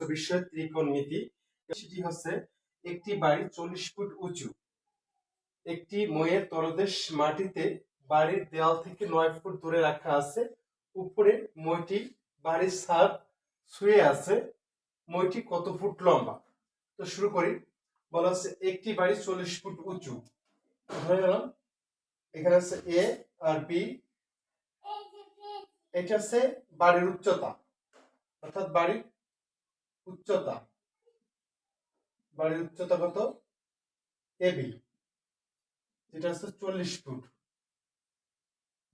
বিষয় ত্রিকোণমিতি সেটি হচ্ছে, একটি বাড়ি চল্লিশ ফুট উঁচু, একটি ময়ের তলদেশ মাটিতে বাড়ির দেওয়াল থেকে নয় ফুট দূরে রাখা আছে, উপরে মইটি বাড়ির ছাদ শুয়ে আছে, মইটি কত ফুট লম্বা? তো শুরু করি। বলা হচ্ছে, একটি বাড়ি চল্লিশ ফুট উঁচু। ধরে নিলাম, এখানে আছে এ আর বি এটা হচ্ছে বাড়ির উচ্চতা, অর্থাৎ বাড়ির উচ্চতা। বাড়ির উচ্চতা কত? এবি যেটা হচ্ছে চল্লিশ ফুট।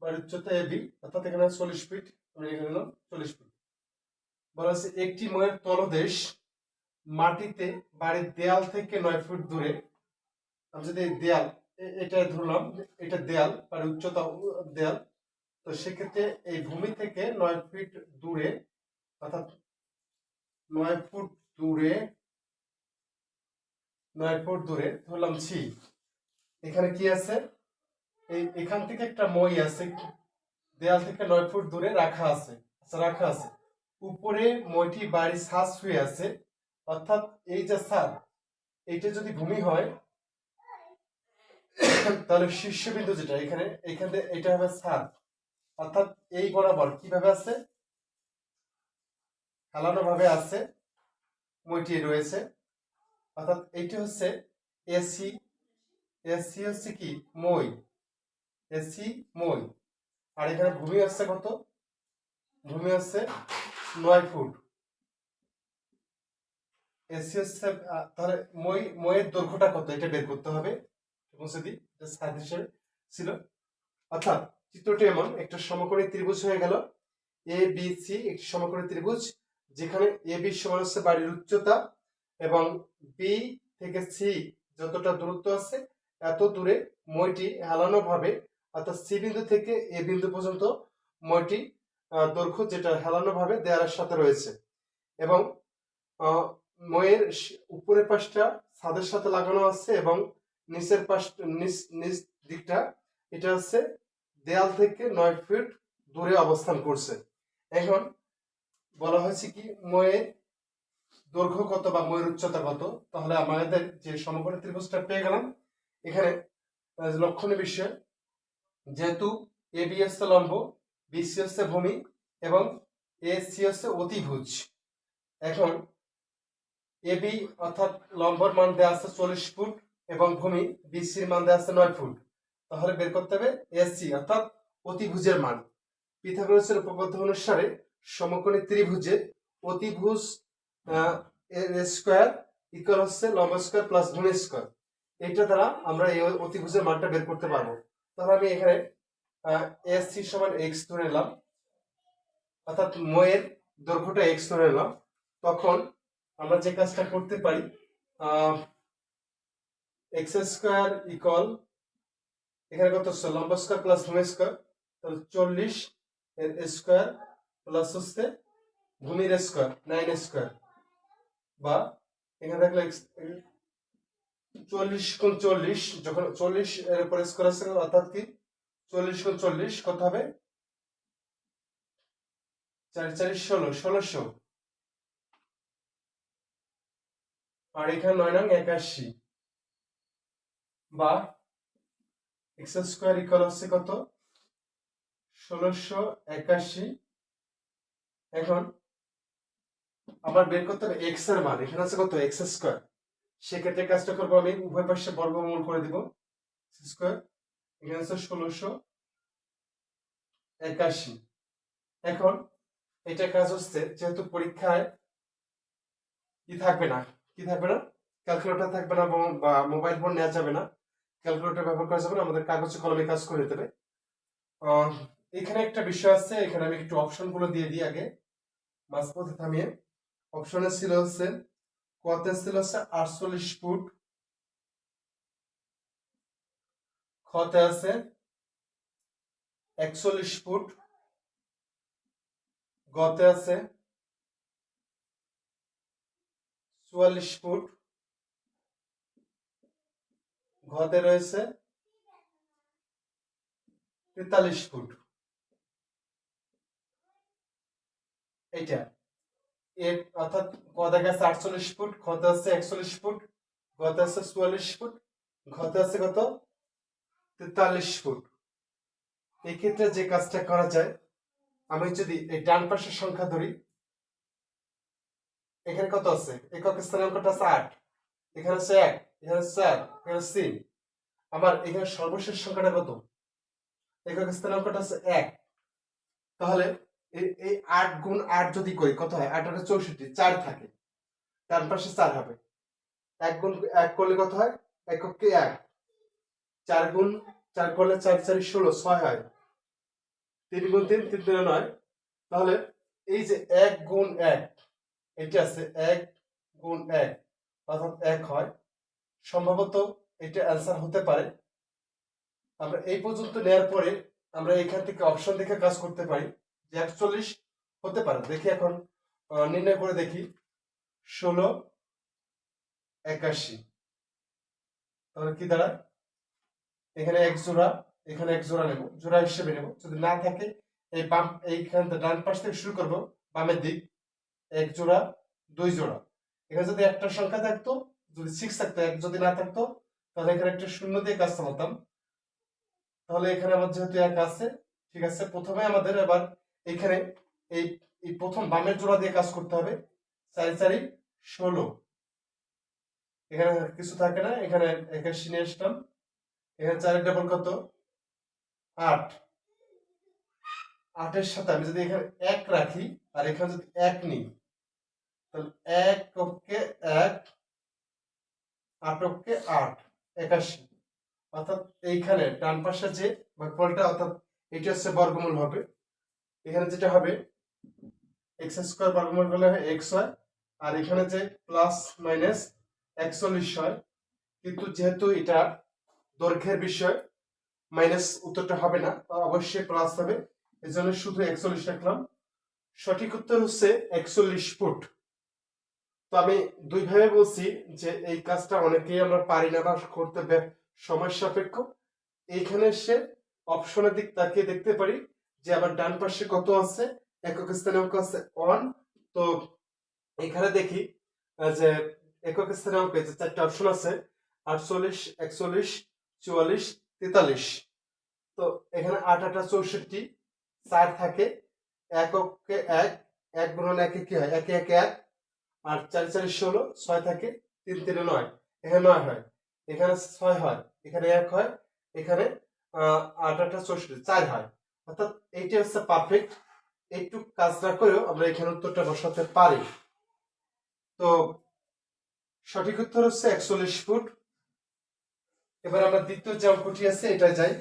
বাড়ির উচ্চতা এবি অর্থাৎ এখানে চল্লিশ ফিট আমি চল্লিশ ফুট। বলা হচ্ছে একটি ময়ের তলদেশ মাটিতে বাড়ির দেয়াল থেকে নয় ফুট দূরে। আমি যদি দেয়াল এটা ধরলাম, এটা দেয়াল, বাড়ির উচ্চতা দেয়াল। তো সেক্ষেত্রে এই ভূমি থেকে নয় ফিট দূরে, অর্থাৎ নয় ফুট দূরে, নয় ফুট দূরে, ধরলাম এখানে কি আছে? এখান থেকে একটা মই আছে, দেয়াল থেকে নয় ফুট দূরে রাখা আছে আচ্ছা রাখা আছে। উপরে মইটি বাড়ির ছাদ শুয়ে আছে, অর্থাৎ এই যে ছাদ, এইটা যদি ভূমি হয়, তাহলে শীর্ষবিন্দু যেটা, এখানে, এখান এটা হবে ছাদ। অর্থাৎ এই বরাবর কীভাবে আছে? হেলানো ভাবে আছে, মইটি রয়েছে। অর্থাৎ এইটি হচ্ছে এসি। এসি হচ্ছে কি? মই। এসি, মই। আর এখানে ভূমি হচ্ছে কত? ভূমি হচ্ছে নয় ফুট। এসি হচ্ছে তাহলে মই, মইয়ের দৈর্ঘ্যটা কত? এটা বের করতে হবে। ছিল। অর্থাৎ চিত্রটি এমন, একটা সমকোণী ত্রিভুজ হয়ে গেল। এ, বি, সি, একটি সমকোণী ত্রিভুজ। যেখানে এ বি সমান হচ্ছে বাড়ির উচ্চতা এবং বি থেকে সি যতটা দূরত্ব আছে, এত দূরে মইটি হেলানো ভাবে অর্থাৎ সি বিন্দু থেকে এ বিন্দু পর্যন্ত মইটি দৈর্ঘ্য যেটা হেলানো ভাবে দেয়ালের সাথে রয়েছে। এবং ময়ের উপরের পাশটা ছাদের সাথে লাগানো আছে এবং নিচের পাশ, নিচ নিচ দিকটা, এটা হচ্ছে দেয়াল থেকে নয় ফিট দূরে অবস্থান করছে। এখন বলা হয়েছে কি, ময়ের দৈর্ঘ্য কত বা ময়ের উচ্চতা কত? তাহলে আমাদের যে সমকোণী ত্রিভুজটা পেয়ে গেলাম, এখানে লক্ষণীয় বিষয়, যেহেতু এ বি হচ্ছে লম্ব বিসি হচ্ছে ভূমি এবং এ সি হচ্ছে অতিভুজ। এখন এ বি অর্থাৎ লম্বর মান দেওয়া আছে চল্লিশ ফুট এবং ভূমি বিসির মান দেওয়া আছে নয় ফুট। তাহলে বের করতে হবে এসি অর্থাৎ অতিভুজের মান। পিথাগোরাসের উপপাদ্য অনুসারে সমকোণী ত্রিভুজে অতিভুজ স্কোয়ার ইকুয়াল হচ্ছে লম্ব স্কোয়ার প্লাস ভূমি স্কোয়ার এইটা দ্বারা আমরা এই অতিভুজের মানটা বের করতে পারব। তাহলে আমি এখানে এস সি সমান এক্স ধরে নিলাম। অর্থাৎ ময়ের দৈর্ঘ্যটা এক্স ধরে নিলাম। তখন আমরা যে কাজটা করতে পারি এক্স স্কোয়ার ইকুয়াল এখানে কত লম্ব স্কোয়ার প্লাস ভূমি স্কোয়ার তাহলে চল্লিশ এর স্কোয়ার প্লাস হচ্ছে ভূমির স্কোয়ার নাইন স্কোয়ার বা এখানে দেখলে চল্লিশ কোন চল্লিশ, যখন চল্লিশ এর উপর স্কোয়ার আছে, অর্থাৎ কি? চল্লিশ কোন চল্লিশ কত হবে? চার, চারি, ষোলো, ষোলোশো। আর এখানে নয় নং একাশি। বা এক্স স্কোয়ার ইকুয়াল হচ্ছে কত? ষোলোশো একাশি এখন আবার বের করতে হবে এক্সের মান, এখানে আছে কত? এক্স স্কোয়ার সেক্ষেত্রে কাজটা করব আমি, উভয় পাশে বর্গমূল করে দিব স্কোয়ার এখানে আছে ষোলোশো একাশি। এখন এটা কাজ হচ্ছে, যেহেতু পরীক্ষায় কি থাকবে না, কি থাকবে না? ক্যালকুলেটর থাকবে না বা মোবাইল ফোন নেওয়া যাবে না। ক্যালকুলেটর ব্যবহার করা যাবে না, আমাদের কাগজে কলমে কাজ করে দিতে হবে। এখানে একটা বিষয় আছে, এখানে আমি একটু অপশনগুলো দিয়ে দিই আগে। মাঝপথে থামিয়ে অপশনে ছিল হচ্ছে কত ছিল হচ্ছে আটচল্লিশ ফুট। খতে আছে একচল্লিশ ফুট। গতে আছে চুয়াল্লিশ ফুট। ঘতে রয়েছে তেতাল্লিশ ফুট। এইটা। এর অর্থাৎ কদাকে আছে আটচল্লিশ ফুট খতে আছে একচল্লিশ ফুট গতে আছে চুয়াল্লিশ ফুট ঘতে আছে কত? তেতাল্লিশ ফুট। এই ক্ষেত্রে যে কাজটা করা যায়, আমি যদি এই ডান পাশের সংখ্যা ধরি, এখানে কত আছে? একক স্থানাঙ্কটা আছে আট, এখানে আছে এক, এখানে চার, এখানে তিন। আমার এখানে সর্বশেষ সংখ্যাটা কত? একক স্থানাঙ্কটা আছে এক। তাহলে এই আট গুণ আট যদি করি, কত হয়? আট আটটা চৌষট্টি, চার থাকে। ডান পাশে চার হবে। এক গুণ, এক করলে কত হয়? এককে এক। চার গুণ, চার করলে চার, চারি, ষোলো, ছয় হয়। তিন গুণ তিন তিন তিনে নয়। তাহলে এই যে এক গুণ এক, এটা আছে এক গুণ এক, অর্থাৎ এক হয়। সম্ভবত এটা অ্যান্সার হতে পারে। আমরা এই পর্যন্ত নেওয়ার পরে আমরা এখান থেকে অপশন দেখে কাজ করতে পারি। যে একচল্লিশ হতে পারে। দেখি এখন নির্ণয় করে দেখি। ষোলো, একাশি। তাহলে কি দাঁড়ায়? এখানে এক জোড়া, এখানে এক জোড়া নেব, জোড়া হিসেবে নেব। যদি না থাকে, এই বাম এইখান ডান পাশ থেকে শুরু করব, বামের দিক। এক জোড়া, দুই জোড়া। এখানে যদি একটা সংখ্যা থাকতো, যদি সিক্স থাকতো, এক যদি না থাকতো, তাহলে এখানে একটা শূন্য দিয়ে কাজ চালাতাম তাহলে এখানে আমার যেহেতু এক আছে, ঠিক আছে, প্রথমে আমাদের এবার এখানে এই এই প্রথম বামের জোড়া দিয়ে কাজ করতে হবে। চারি চারি, ষোলো। এখানে কিছু থাকে না, এখানে একাশি নিয়ে আসলাম। এখানে চারের ডাবল কত? আট। আটের সাথে আমি যদি এখানে এক রাখি, আর এখানে যদি এক নিই, তাহলে এক অক্ষে এক, আট অক্ষে আট, একাশি। অর্থাৎ এইখানে ডান পাশে যে ভাগফলটা অর্থাৎ এটা হচ্ছে বর্গমূল হবে এখানে যেটা হবে এক্স স্কোয়ার বর্গমূল করলে হয় এক্স হয় আর এখানে যে প্লাস মাইনাস একচল্লিশ হয়, কিন্তু যেহেতু এটা দৈর্ঘ্যের বিষয় মাইনাস উত্তরটা হবে না অবশ্যই প্লাস হবে এই জন্য শুধু একচল্লিশ রাখলাম। সঠিক উত্তর হচ্ছে একচল্লিশ ফুট। তো আমি দুই ভাবে বলছি যে এই কাজটা অনেকেই আমরা পারি না বা করতে সময় সাপেক্ষ। এইখানে এসে অপশনের দিক তাকিয়ে দেখতে পারি যে আমার ডান পাশে কত আছে? একক স্থানাঙ্ক আছে ওয়ান তো এখানে দেখি যে একক স্থানাঙ্কে যে চারটা অপশন আছে, আটচল্লিশ, একচল্লিশ, চুয়াল্লিশ, তেতাল্লিশ। তো এখানে আট, আটা চৌষট্টি, চার থাকে, এককে এক এক গুণন একে কি হয়? একে একে এক। আর চারি চারি, ষোলো, ছয় থাকে, তিন, তিনে, নয়। এখানে নয় হয়। এখানে ছয় হয়, এখানে এক হয়, এখানে আট, আটা, চৌষট্টি, চার হয়। অর্থাৎ এইটা হচ্ছে পারফেক্ট একটু কাজ না করেও আমরা এখানে উত্তরটা বসাতে পারি। তো সঠিক উত্তর হচ্ছে একচল্লিশ ফুট। এবার আমরা দ্বিতীয় যে অঙ্কটি আছে, এটা যাই।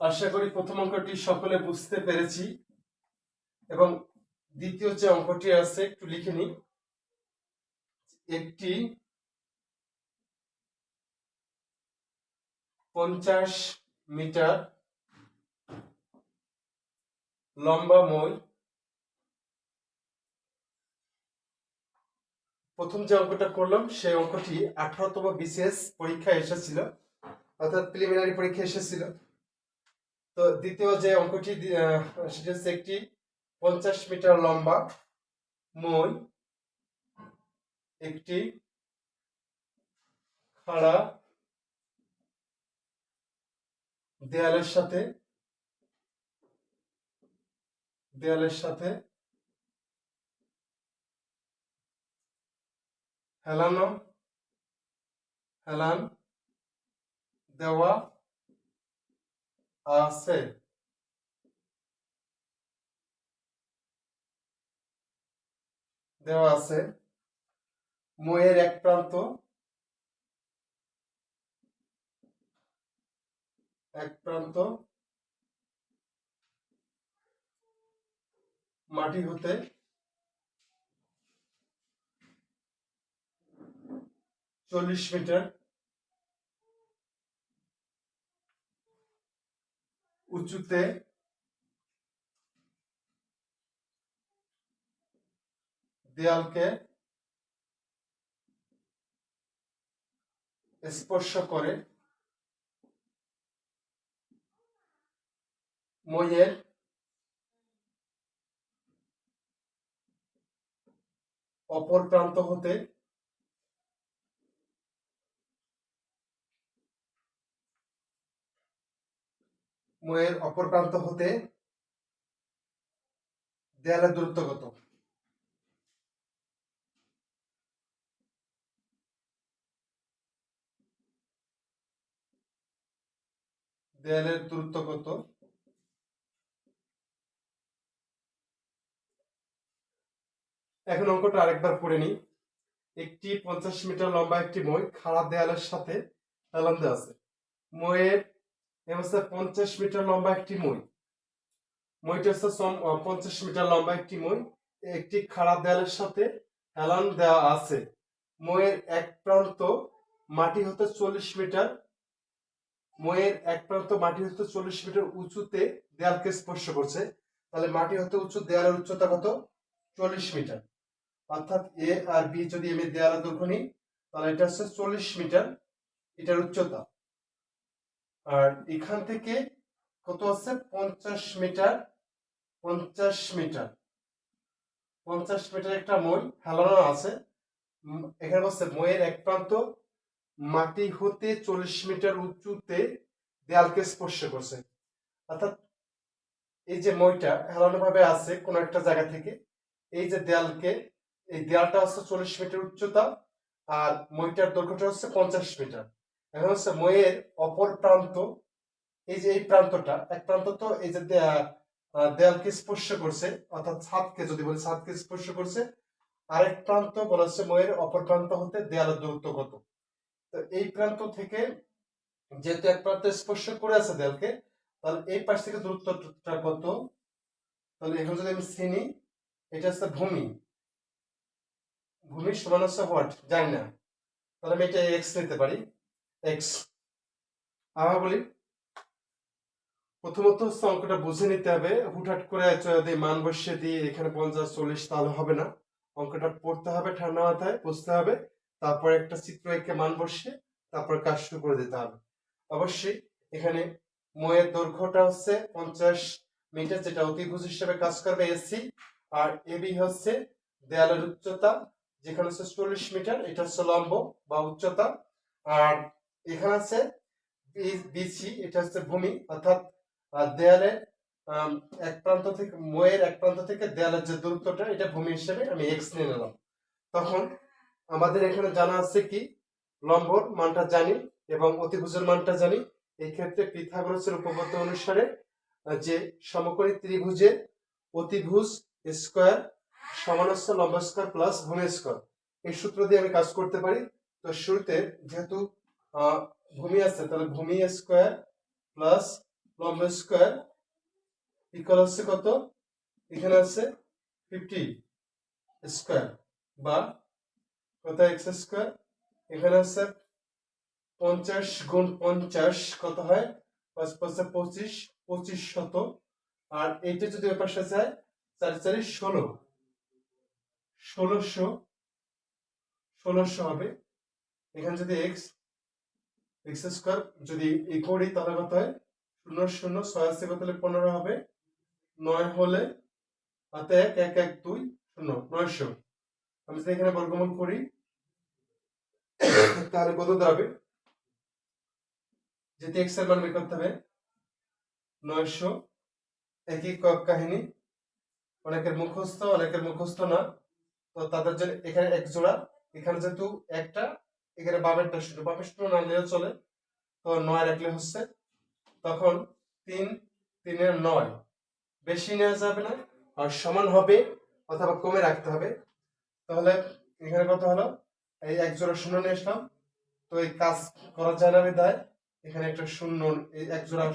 আশা করি প্রথম অঙ্কটি সকলে বুঝতে পেরেছি। এবং দ্বিতীয় যে অঙ্কটি আছে, একটু লিখে নিই। একটি পঞ্চাশ মিটার লম্বা মই। প্রথম যে অঙ্কটা করলাম, সেই অঙ্কটি আঠারোতম বিসিএস পরীক্ষায় এসেছিল, অর্থাৎ প্রিলিমিনারি পরীক্ষা এসেছিল। তো দ্বিতীয় যে অঙ্কটি সেটা হচ্ছে একটি পঞ্চাশ মিটার লম্বা মই, একটি খাড়া দেয়ালের সাথে দেয়ালের সাথে হেলানো হেলান দেওয়া আছে। দেওয়া আছে। ময়ের এক প্রান্ত এক প্রান্ত মাটি হতে চল্লিশ মিটার উঁচুতে দেয়ালকে স্পর্শ করে মইয়ের অপর প্রান্ত হতে ময়ের অপর প্রান্ত হতে দেয়ালের দূরত্ব কত দেয়ালের দূরত্ব কত এখন অঙ্কটা আরেকবার পড়ে নিই। একটি পঞ্চাশ মিটার লম্বা একটি মই, খাড়া দেয়ালের সাথে হেলান দেওয়া আছে। মইয়ের এ হচ্ছে পঞ্চাশ মিটার লম্বা একটি মই। মইটা হচ্ছে পঞ্চাশ মিটার লম্বা একটি মই, একটি খাড়া দেয়ালের সাথে হেলান দেওয়া আছে। মইয়ের এক প্রান্ত মাটি হতে চল্লিশ মিটার, মইয়ের এক প্রান্ত মাটি হতে চল্লিশ মিটার উঁচুতে দেয়ালকে স্পর্শ করছে। তাহলে মাটি হতে উঁচু, দেয়ালের উচ্চতা কত? চল্লিশ মিটার। অর্থাৎ এ আর বি যদি আমি দেয়ালের দৈর্ঘ্য নিই, তাহলে এটা হচ্ছে চল্লিশ মিটার। এটার উচ্চতা। আর এখান থেকে কত আছে? পঞ্চাশ মিটার। পঞ্চাশ মিটার। পঞ্চাশ মিটার একটা মই হেলানো আছে। এখানে বলছে, মইয়ের এক প্রান্ত মাটি হতে চল্লিশ মিটার উঁচুতে দেয়ালকে স্পর্শ করছে। অর্থাৎ এই যে মইটা হেলানো ভাবে আছে কোন একটা জায়গা থেকে, এই যে দেয়ালকে এই দেয়ালটা হচ্ছে চল্লিশ মিটার উচ্চতা আর মইটার দৈর্ঘ্যটা হচ্ছে পঞ্চাশ মিটার এখন হচ্ছে মইয়ের অপর প্রান্ত, এই যে এই প্রান্তটা, এক প্রান্ত তো এই যে দেয়ালকে স্পর্শ করছে, অর্থাৎ ছাদকে যদি বলি, ছাদকে স্পর্শ করছে। আরেক প্রান্ত বলা হচ্ছে মইয়ের অপর প্রান্ত হতে দেয়ালের দূরত্ব কত। তো এই প্রান্ত থেকে যেহেতু এক প্রান্ত স্পর্শ করে আছে দেয়ালকে, তাহলে এই পাশ থেকে দূরত্বটা কত? তাহলে এখন যদি আমি চিনি, এটা হচ্ছে ভূমি। ভূমি সমান হচ্ছে হোয়াট জানি না। তাহলে আমি এটা এক্স নিতে পারি। এক্স আবার বলি, প্রথমত হচ্ছে অঙ্কটা বুঝে নিতে হবে। হুটহাট করে যদি মান বসিয়ে দিয়ে এখানে পঞ্চাশ, চল্লিশ, তাহলে হবে না। অঙ্কটা পড়তে হবে, ঠান্ডা মাথায় বুঝতে হবে। তারপর একটা চিত্র এঁকে মান বসিয়ে তারপর কাজ শুরু করে দিতে হবে। অবশ্যই এখানে ময়ের দৈর্ঘ্যটা হচ্ছে পঞ্চাশ মিটার, যেটা অতিভুজ হিসেবে কাজ করবে এসি আর এবি হচ্ছে দেয়ালের উচ্চতা যেখানে হচ্ছে চল্লিশ মিটার, এটা হচ্ছে লম্ব বা উচ্চতা। আর এখানে আছে বিসি এটা হচ্ছে ভূমি, অর্থাৎ দেয়ালের এক প্রান্ত থেকে, ময়ের এক প্রান্ত থেকে দেয়ালের যে দূরত্বটা, এটা ভূমি হিসেবে আমি এক্স নিয়ে নিলাম। তখন আমাদের এখানে জানা আছে কি? লম্বর মানটা জানি এবং অতিভুজের মানটা জানি। এই ক্ষেত্রে পিথাগোরাসের উপপাদ্য অনুসারে যে সমকোণী ত্রিভুজের অতিভুজ স্কোয়ার সমান হচ্ছে লম্ব স্কোয়ার প্লাস ভূমি স্কোয়ার এই সূত্র দিয়ে আমি কাজ করতে পারি। তো শুরুতে যেহেতু ভূমি আছে, তাহলে ভূমি স্কোয়ার প্লাস লম্ব স্কোয়ার ইকুয়াল হচ্ছে কত? এখানে আছে ফিফটি স্কোয়ার বা কত এক্স স্কোয়ার? এখানে আছে পঞ্চাশ গুণ পঞ্চাশ কত হয়? পাঁচ পাঁচে পঁচিশ পঁচিশ শত। আর এইটা যদি পাশে যায়, চারি চারি ষোলো। ষোলোশো ষোলোশো হবে। এখানে যদি এক্স এক্স স্কোয়ার যদি এই করি তাহলে কত হয়, শূন্য শূন্য, ছয় আসছে কত পনেরো হবে? নয় হলে হাতে এক এক এক, দুই, শূন্য, নয়শো। আমি যদি এখানে বর্গমূল করি, তাহলে কত দাঁড়াবে যেতে এক্সের মান বের করতে হবে, নয়শো। একই কাহিনী, অনেকের মুখস্থ অনেকের মুখস্থ না। তো তাদের জন্য এখানে এক জোড়া, এখানে যেহেতু একটা, এখানে বামেরটা শুধু বামের শুধু না নিলেও চলে। তো নয় রাখলে হচ্ছে, তখন তিন, তিনের নয়। বেশি নেওয়া যাবে না, আর সমান হবে অথবা কমে রাখতে হবে। তাহলে এখানে কত হলো? এই এক জোড়া শূন্য নিয়ে আসলাম। তো এই কাজ করা যায় না বিধায় এখানে একটা শূন্য, এই এক জোড়া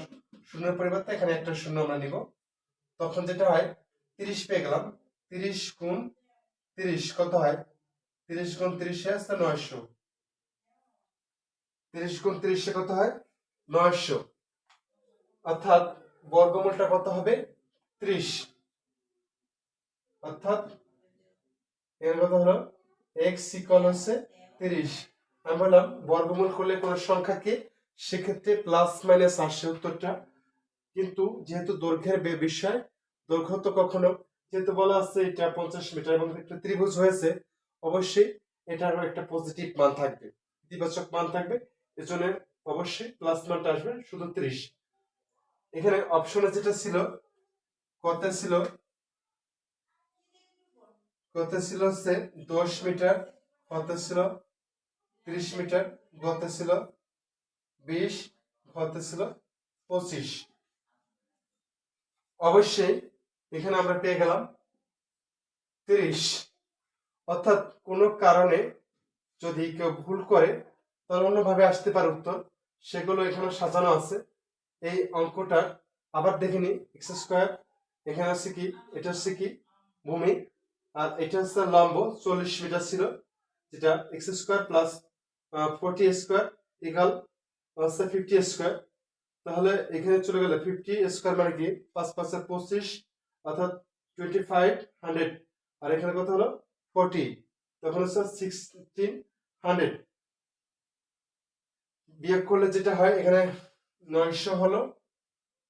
শূন্যের পরিবর্তে এখানে একটা শূন্য আমরা নিব। তখন যেটা হয়, তিরিশ পেয়ে গেলাম। তিরিশ গুণ তিরিশ, কত হয়? তিরিশ গুণ তিরিশে আসছে নয়শো। তিরিশ গুণ তিরিশে কত হয়? নয়শো। অর্থাৎ বর্গমূলটা কত হবে? ত্রিশ। অর্থাৎ এর কত হলো? এক্স ইকুয়াল হচ্ছে তিরিশ। আমি বললাম, বর্গমূল করলে কোন সংখ্যাকে সেক্ষেত্রে প্লাস মাইনাস আসে উত্তরটা। কিন্তু যেহেতু দৈর্ঘ্যের বিষয়, দৈর্ঘ্য তো কখনো যেহেতু বলা আছে এটা পঞ্চাশ মিটার এবং একটা ত্রিভুজ হয়েছে, অবশ্যই এটারও একটা পজিটিভ মান থাকবে, ইতিবাচক মান থাকবে। এজন্য অবশ্যই প্লাস মানটা আসবে শুধু ত্রিশ। এখানে অপশনে যেটা ছিল কত ছিল কত ছিল হচ্ছে দশ মিটার কত ছিল ত্রিশ মিটার গত ছিল বিশ গত ছিল পঁচিশ। অবশ্যই এখানে আমরা পেয়ে গেলাম তিরিশ। অর্থাৎ কোনো কারণে যদি কেউ ভুল করে, তাহলে অন্যভাবে আসতে পারে উত্তর। সেগুলো এখানে সাজানো আছে। এই অঙ্কটার আবার দেখে নি এক্স স্কোয়ার, এখানে আছে কি? এটা হচ্ছে কি? ভূমি। আর এটা হচ্ছে লম্ব, চল্লিশ মিটার ছিল, যেটা x square plus forty square equal, হচ্ছে ফিফটি স্কোয়ার। তাহলে এখানে চলে গেলে ফিফটি স্কোয়ার মানে কি? পাঁচ পাঁচের পঁচিশ অর্থাৎ টোয়েন্টি ফাইভ হান্ড্রেড আর এখানে কত হলো? ফোরটি তখন হচ্ছে সিক্সটিন হান্ড্রেড বিয়োগ করলে যেটা হয়, এখানে নয়শো হলো,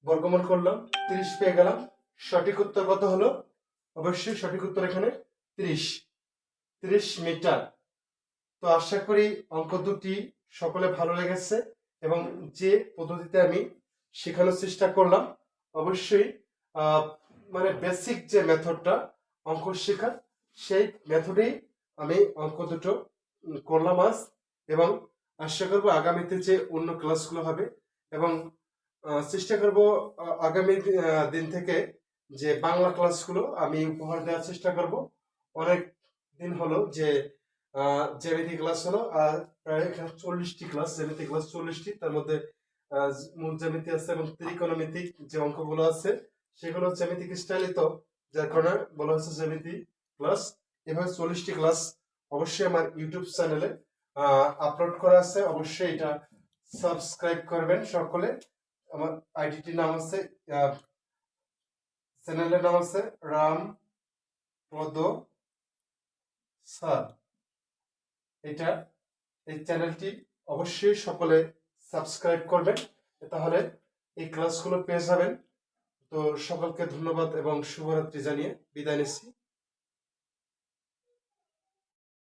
বর্গমূল করলাম, তিরিশ পেয়ে গেলাম। সঠিক উত্তর কত হলো? অবশ্যই সঠিক উত্তর এখানে তিরিশ। তিরিশ মিটার। তো আশা করি অঙ্ক দুটি সকলে ভালো লেগেছে এবং যে পদ্ধতিতে আমি শেখানোর চেষ্টা করলাম, অবশ্যই মানে বেসিক যে মেথডটা অঙ্ক শেখার, সেই মেথডেই আমি অঙ্ক দুটো করলাম আজ এবং আশা করব আগামীতে যে অন্য ক্লাসগুলো হবে এবং চেষ্টা করব আগামী দিন থেকে যে বাংলা ক্লাসগুলো আমি উপহার দেওয়ার চেষ্টা করব। অনেক দিন হলো যে জ্যামিতি ক্লাস হলো, আর প্রায় চল্লিশটি ক্লাস জ্যামিতি ক্লাস চল্লিশটি, তার মধ্যে মূল জ্যামিতি আছে এবং ত্রিকোণমিতিক যে অঙ্কগুলো আছে সেগুলো জ্যামিতিক স্টাইলিত যার কারণে বলা হচ্ছে জ্যামিতি ক্লাস এভাবে চল্লিশটি ক্লাস অবশ্যই আমার ইউটিউব চ্যানেলে আপলোড করা আছে। অবশ্যই এটা সাবস্ক্রাইব করবেন সকলে। আমার আইডিটির নাম আছে চ্যানেলের নাম আছে রাম পদ স্যার। এটা, এই চ্যানেলটি অবশ্যই সকলে সাবস্ক্রাইব করবেন। তাহলে এই ক্লাসগুলো পেয়ে যাবেন। তো সকলকে ধন্যবাদ এবং শুভরাত্রি জানিয়ে বিদায় নিচ্ছি।